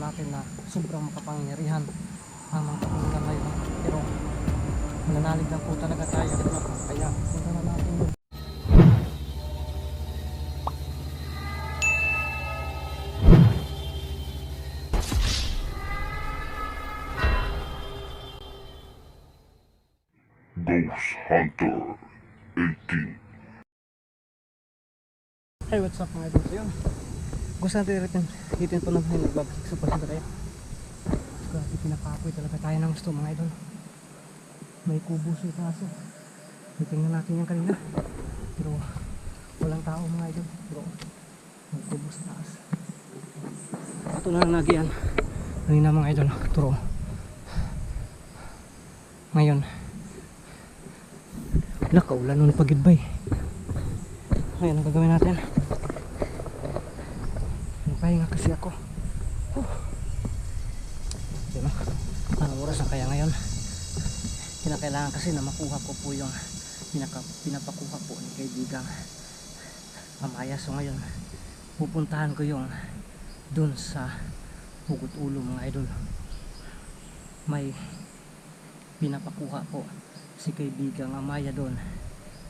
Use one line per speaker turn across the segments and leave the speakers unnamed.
natin na sobrang makapangyarihan ang mga kapunan ngayon. Pero mananalig lang po talaga tayo. Kaya punta na natin yun.
Ghost Hunter 18.
Hey, what's up mga idol? So yun, gusto natin itin, itin po naman yung nagbabalik sa pasada tayo. Grabe, pinakapoy talaga tayo ng gusto mga idol. May kubo sa kaso. Titingnan natin yan kanina. Pero walang tao mga idol. Pero may kubo sa taas. Ito na lang lagi yan. Kanina mga idol. Pero ngayon, wala kaulan nun pagidbay. Ngayon, ang gagawin natin? Nagpahinga kasi ako. Huh. Yun o. Anong oras na kaya ngayon? Kinakailangan kasi na makuha ko po yung pinaka, pinapakuha po ni kaibigang Amaya. So ngayon, pupuntahan ko yung dun sa Hugot Ulo mga idol. May pinapakuha po si kaibigang Amaya doon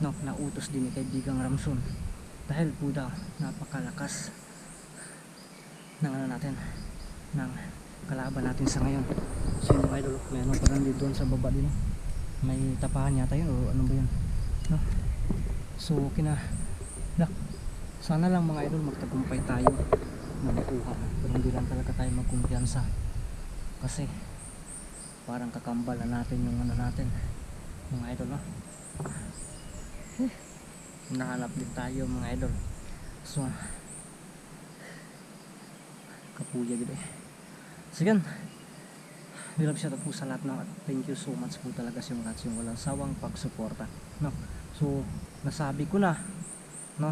no, nautos din ni kaibigang Ramson dahil po daw napakalakas ng ano natin ng kalaban natin sa ngayon. So yung mga idol may ano parang din doon sa baba din. May tapahan yata yun o ano ba yun? No? so kina lak, sana lang mga idol magtagumpay tayo na makuha. Pero hindi lang talaga tayo magkumpiyansa. Kasi parang kakambalan natin yung ano natin mga idol no? Nahanap din tayo mga idol. So gitu eh so yan Bilab shout out po sa lahat ng thank you so much po talaga sa mga yung walang sawang pagsuporta no? So nasabi ko na no?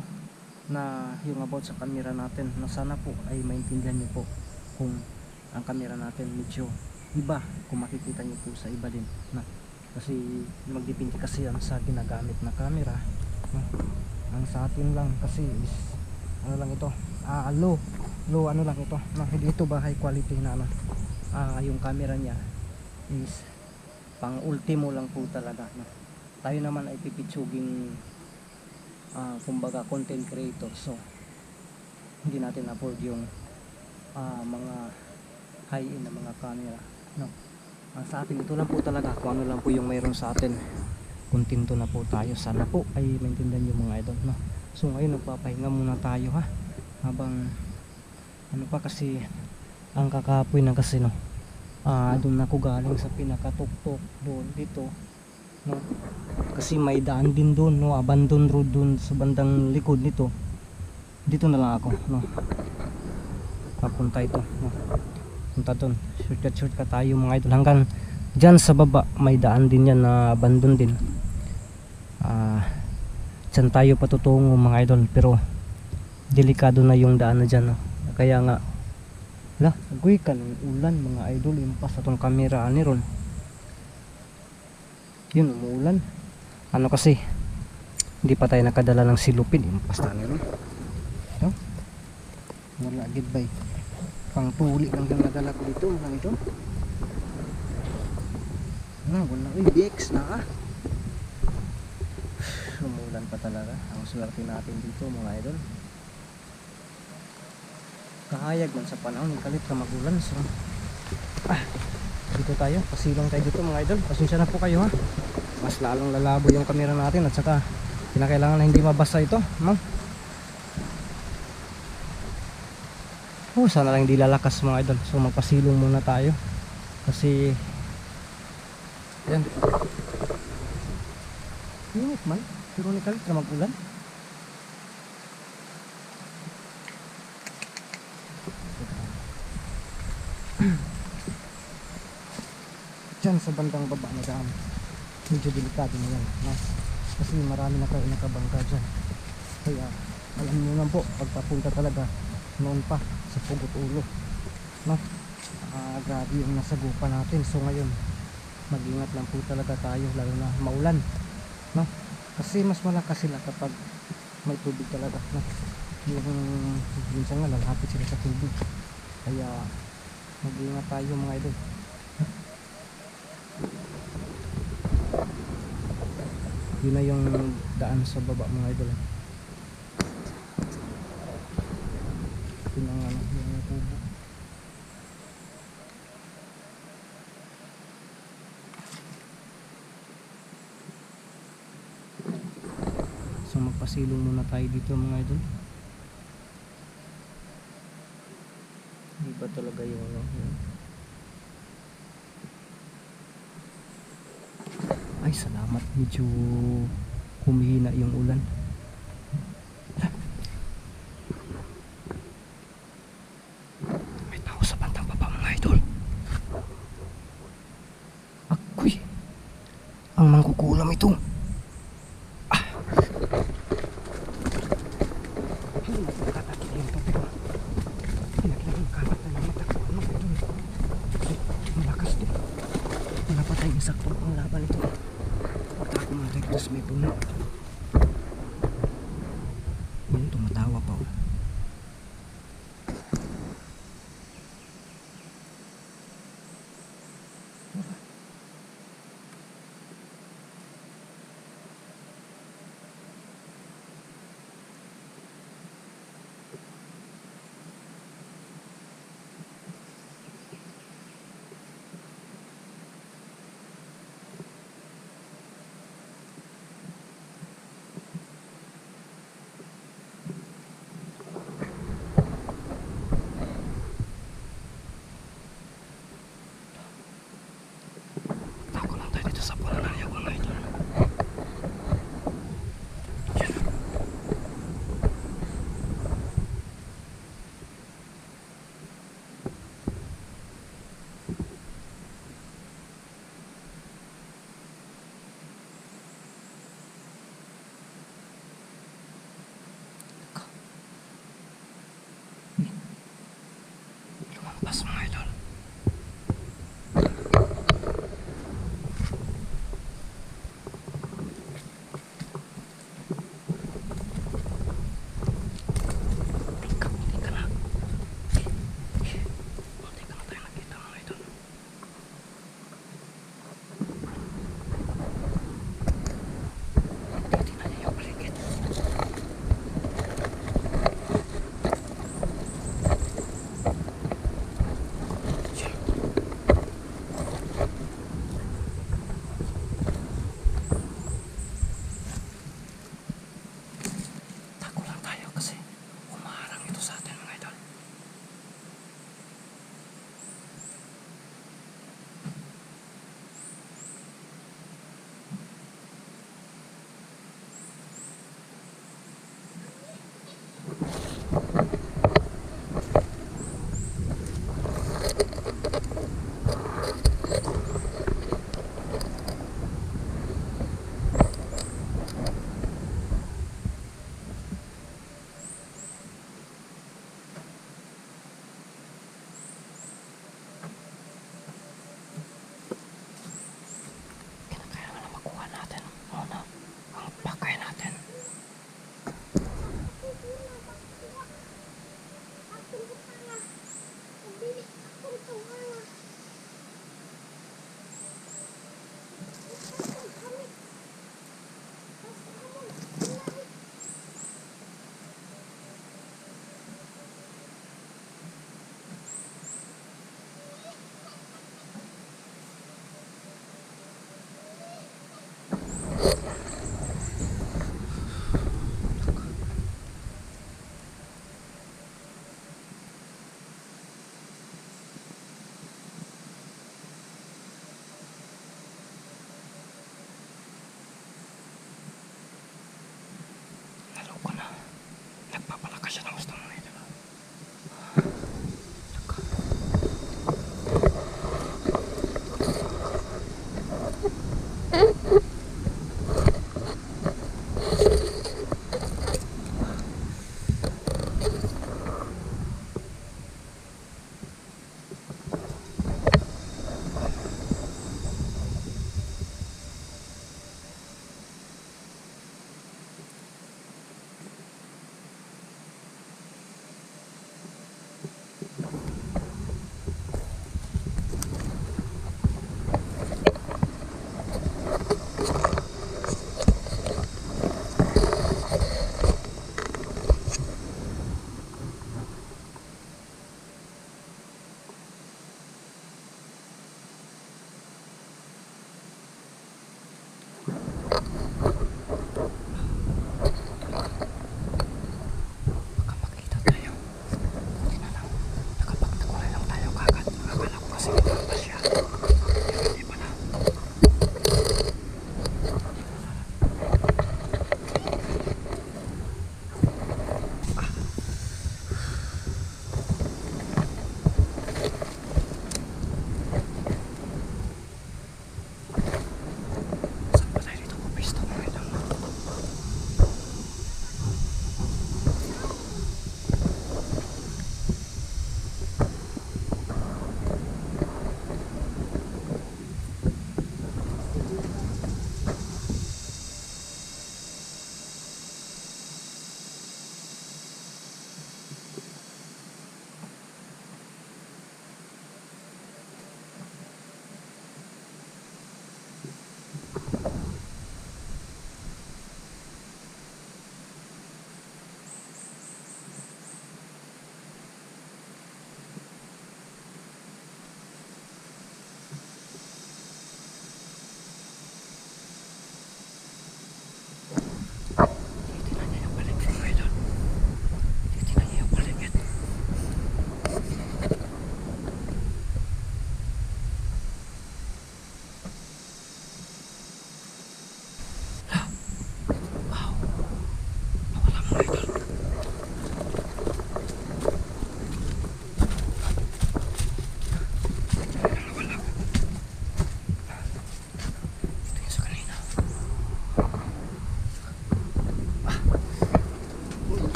Na yung about sa camera natin na sana po ay maintindihan niyo po kung ang camera natin medyo iba kung makikita niyo po sa iba din na kasi magdepende kasi yan sa ginagamit na camera no? ang sa atin lang kasi is ano lang ito ah low ano lang ito? No? hindi ito ba high quality na ano? Ah yung camera niya is pang ultimo lang po talaga no? tayo naman ay pipitsuging ah kumbaga content creator so hindi natin afford yung ah, mga high end na mga camera no? Ang sa atin ito lang po talaga. Kung ano lang po yung mayroon sa atin kontento na po tayo. Sana po ay maintindihan yung mga idol no? So ngayon nagpapahinga muna tayo ha? Habang ano pa kasi ang kakapoy na kasi no? Ah doon ako galing sa pinakatuktok doon dito no? Kasi may daan din doon no? Abandon road doon sa bandang likod nito. Dito na lang ako no? Papunta ito no? Punta doon. Shortcut shortcut tayo mga idol. Hanggang dyan sa baba may daan din yan na abandon din. Ah dyan tayo patutungo mga idol. Pero delikado na yung daan na dyan no? Kaya nga la agoy ka ng ulan mga idol impas atong kamera ani ron yun umuulan ano kasi hindi pa tayo nakadala ng silupin impas na ni ron no? wala gid bay pang tuli lang nadala ko dito mga ito wala wala. Uy BX na ah. Umulan pa talaga. Ang swerte natin dito mga idol kahayag man sa panahon kalit ka magulan so ah, dito tayo pasilong tayo dito mga idol pasensya na po kayo ha mas lalong lalabo yung kamera natin at saka kinakailangan na hindi mabasa ito ma'am Oh, sana lang hindi lalakas mga idol. So magpasilong muna tayo. Kasi yan. Init man. Pero ni kalit na mag-ulan. Diyan sa bandang baba na daan. Medyo delikado na yan. No? Kasi marami na kayo nakabangka dyan. Kaya alam niyo lang po, pagpapunta talaga noon pa sa pugot ulo no Ah, grabe yung nasagupan natin so ngayon mag-ingat lang po talaga tayo lalo na maulan no kasi mas malakas sila kapag may tubig talaga no yung minsan nga lalapit sila sa tubig Kaya mag-iingat tayo mga idol. Yun na yung daan sa baba mga idol. Yun ang ano, yung tubo. So magpasilong muna tayo dito mga idol. Iba talaga yung ano. Yun. Ay salamat medyo humihina yung ulan. May tao sa bandang baba mga idol. Akoy. Ang mangkukulam ito. Hindi mo matatakil yung tubig ko. Pinakilala yung kalat na naman ako. Ano ba yun? Ay, malakas to. Napatay yung sakto ang laban ito. Punta sa may puno.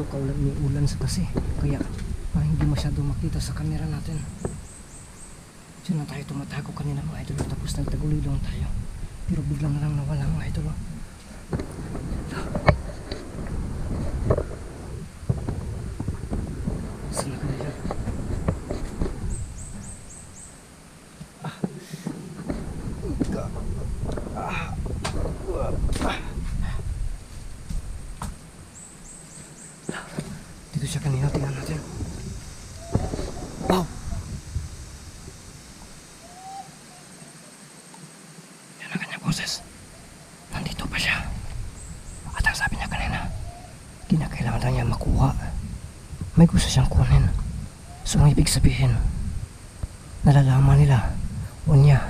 Dito, kaulan may ulan sa kasi. Kaya parang hindi masyado makita sa camera natin. Diyan na tayo tumatago kanina mga idol. Tapos nagtaguloy lang tayo. Pero biglang na lang nawala mga idol. oh. Saan na kaya? Dito siya kanina, tingnan natin. Wow! Yan ang kanyang boses. Nandito pa siya. At ang sabi niya kanina, kinakailangan na niya makuha. May gusto siyang kunin. So ang ibig sabihin, nalalaman nila, o niya,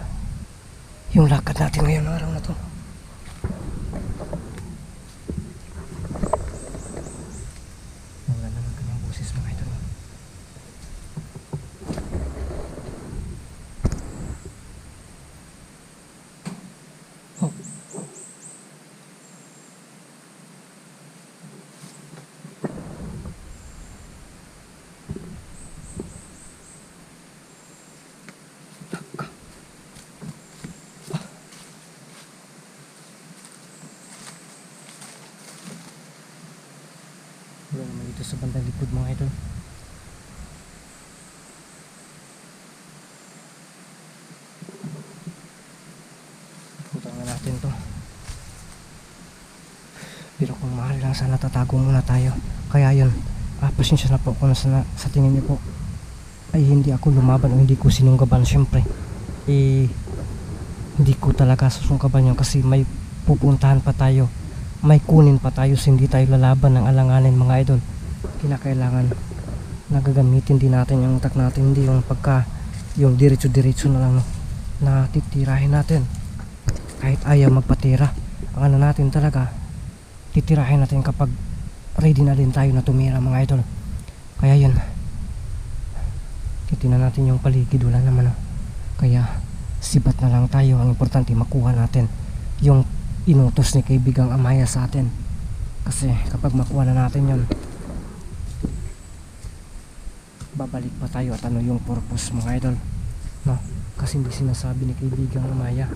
yung lakad natin ngayon ng araw na to. Wala naman kanyang boses mga idol. Oh. Taka. Wala naman dito sa bandang likod mga idol. Putang na natin to. Pero kung mahal lang sana tatago muna tayo. Kaya yun, ah, pasensya na po kung sa, sa tingin niyo po ay hindi ako lumaban o hindi ko sinunggaban syempre. Eh, hindi ko talaga susungkaban yun kasi may pupuntahan pa tayo may kunin pa tayo so hindi tayo lalaban ng alanganin mga idol kinakailangan nagagamitin din natin yung utak natin hindi yung pagka yung diretso diretso na lang na titirahin natin. Kahit ayaw magpatira ang ano natin talaga titirahin natin kapag ready na din tayo na tumira mga idol. Kaya yun titignan natin yung paligid wala naman kaya sibat na lang tayo ang importante makuha natin yung inutos ni kaibigang Amaya sa atin. Kasi kapag makuha na natin yon babalik pa tayo at ano yung purpose mga idol? No? Kasi hindi sinasabi ni kaibigang Amaya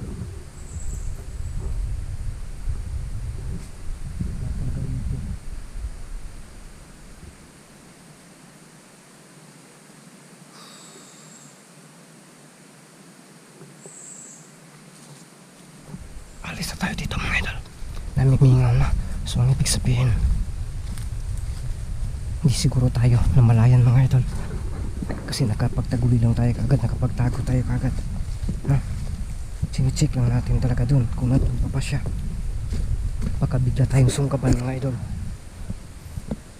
alis na tayo dito mga idol. Namimingaw na. So ang ibig sabihin hindi siguro tayo na malayan mga idol kasi nakapagtaguli lang tayo kagad nakapagtago tayo kagad no? Chine-check lang natin talaga dun kung nandun pa pa siya. Baka bigla tayong sungkapan mga idol.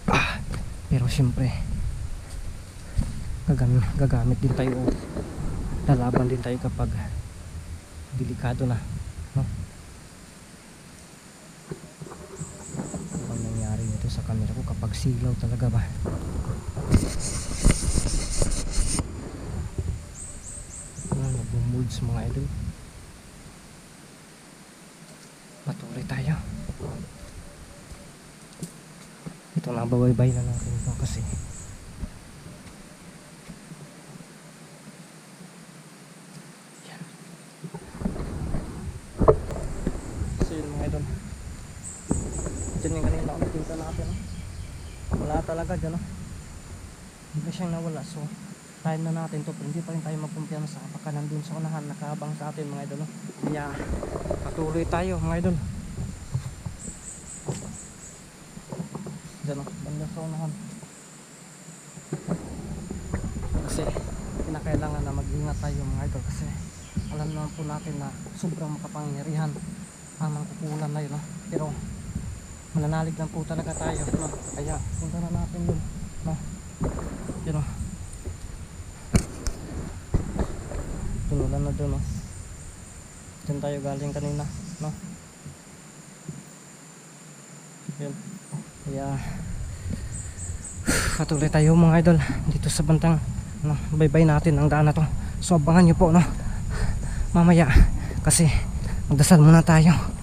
Ah, pero siyempre, gagam gagamit din tayo lalaban din tayo kapag delikado na. No? Ano bang nangyari nito sa camera ko kapag silaw talaga ba? Ano, nag-molds mga idol. Patuloy tayo. Ito na, babaybay na ito kasi Yan. So yun mga idol. Diyan yung kanina ako pinta natin. No? Wala talaga dyan. No? Hindi siyang nawala. So, time na natin to hindi pa rin tayo magkumpiyansa baka nandun sa unahan nakahabang sa atin mga idol no? kaya patuloy tayo mga idol dyan o banda sa unahan kasi kinakailangan na mag-ingat tayo mga idol kasi alam naman po natin na sobrang makapangyarihan ang mangkukulan na yun pero mananalig lang po talaga tayo no? kaya punta na natin dun no? yun na doon, no? Diyan tayo galing kanina, no? Yun. Kaya, patuloy tayo mga idol dito sa bantang no, baybay natin ang daan na to. So abangan nyo po, no? Mamaya, kasi magdasal muna tayo.